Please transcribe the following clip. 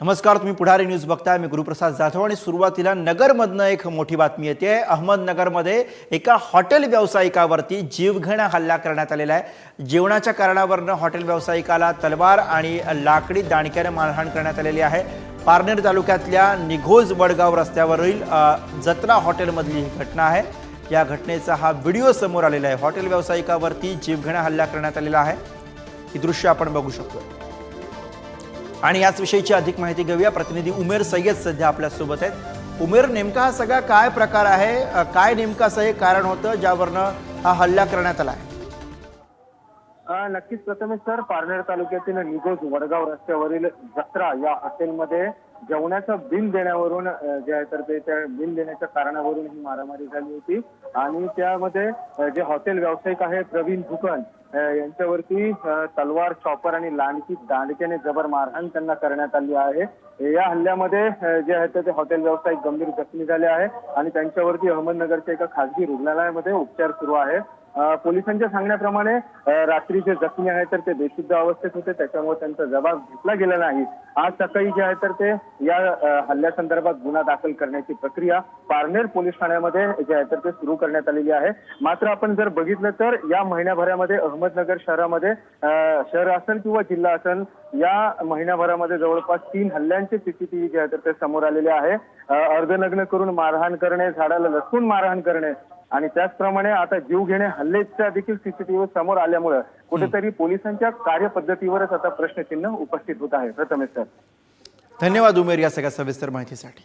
नमस्कार तुम्ही पुढारी न्यूज बघताय. मी गुरुप्रसाद जाधव आणि सुरुवातीला नगरमधनं एक मोठी बातमी येते. अहमदनगरमध्ये एका हॉटेल व्यावसायिकावरती जीवघेणा हल्ला करण्यात आलेला आहे. जेवणाच्या कारणावरनं हॉटेल व्यावसायिकाला तलवार आणि लाकडी दाणक्याने मारहाण करण्यात आलेली आहे. पारनेर तालुक्यातल्या निघोज वडगाव रस्त्यावरील जत्रा हॉटेलमधली ही घटना आहे. या घटनेचा हा व्हिडिओ समोर आलेला आहे. हॉटेल व्यावसायिकावरती जीवघेणा हल्ला करण्यात आलेला आहे. ही दृश्य आपण बघू शकतो. आणि याच विषयीची अधिक माहिती घेऊया. प्रतिनिधी उमेर सय्यद सध्या आपल्यासोबत आहेत. उमेर नेमका हा सगळा काय प्रकार आहे? काय नेमकं असं हे कारण होतं ज्यावरनं हा हल्ला करण्यात आला आहे? नक्कीच प्रथमेश सर पारनेर तालुक्यातील निगोज वडगाव रस्त्यावरील जत्रा या हॉटेलमध्ये जेवणाचं बिल देण्यावरून जे आहे तर ते त्या बिल देण्याच्या कारणावरून ही मारामारी झाली होती. आणि त्यामध्ये जे हॉटेल व्यावसायिक आहे प्रवीण भुकन यांच्यावरती तलवार चॉपर आणि लांडकी दांडक्याने जबर मारहाण त्यांना करण्यात आली आहे. या हल्ल्यामध्ये जे आहे तर ते हॉटेल व्यावसायिक गंभीर जखमी झाले आहे. आणि त्यांच्यावरती अहमदनगरच्या एका खासगी रुग्णालयामध्ये उपचार सुरू आहे. पोलिसांच्या सांगण्याप्रमाणे रात्री जे जखमी आहेत तर ते बेशुद्ध अवस्थेत होते. त्याच्यामुळे त्यांचा जबाब घेतला गेला नाही. आज सकाळी जे आहे तर ते या हल्ल्यासंदर्भात गुन्हा दाखल करण्याची प्रक्रिया पारनेर पोलीस ठाण्यामध्ये जे आहे तर ते सुरू करण्यात आलेली आहे. मात्र आपण जर बघितलं तर या महिन्याभरामध्ये अहमदनगर शहरामध्ये शहर असेल किंवा जिल्हा असेल या महिन्याभरामध्ये जवळपास तीन हल्ल्यांचे सीसीटीव्ही जे आहे तर ते समोर आलेले आहे. अर्धनग्न करून मारहाण करणे झाडाला लसून मारहाण करणे आणि त्याचप्रमाणे आता जीव घेणे हल्लेच्या देखील सीसीटीव्ही समोर आल्यामुळे कुठेतरी पोलिसांच्या कार्यपद्धतीवरच आता प्रश्नचिन्ह उपस्थित होत आहे. प्रथमेश सर. धन्यवाद उमेर या सगळ्या सविस्तर माहितीसाठी.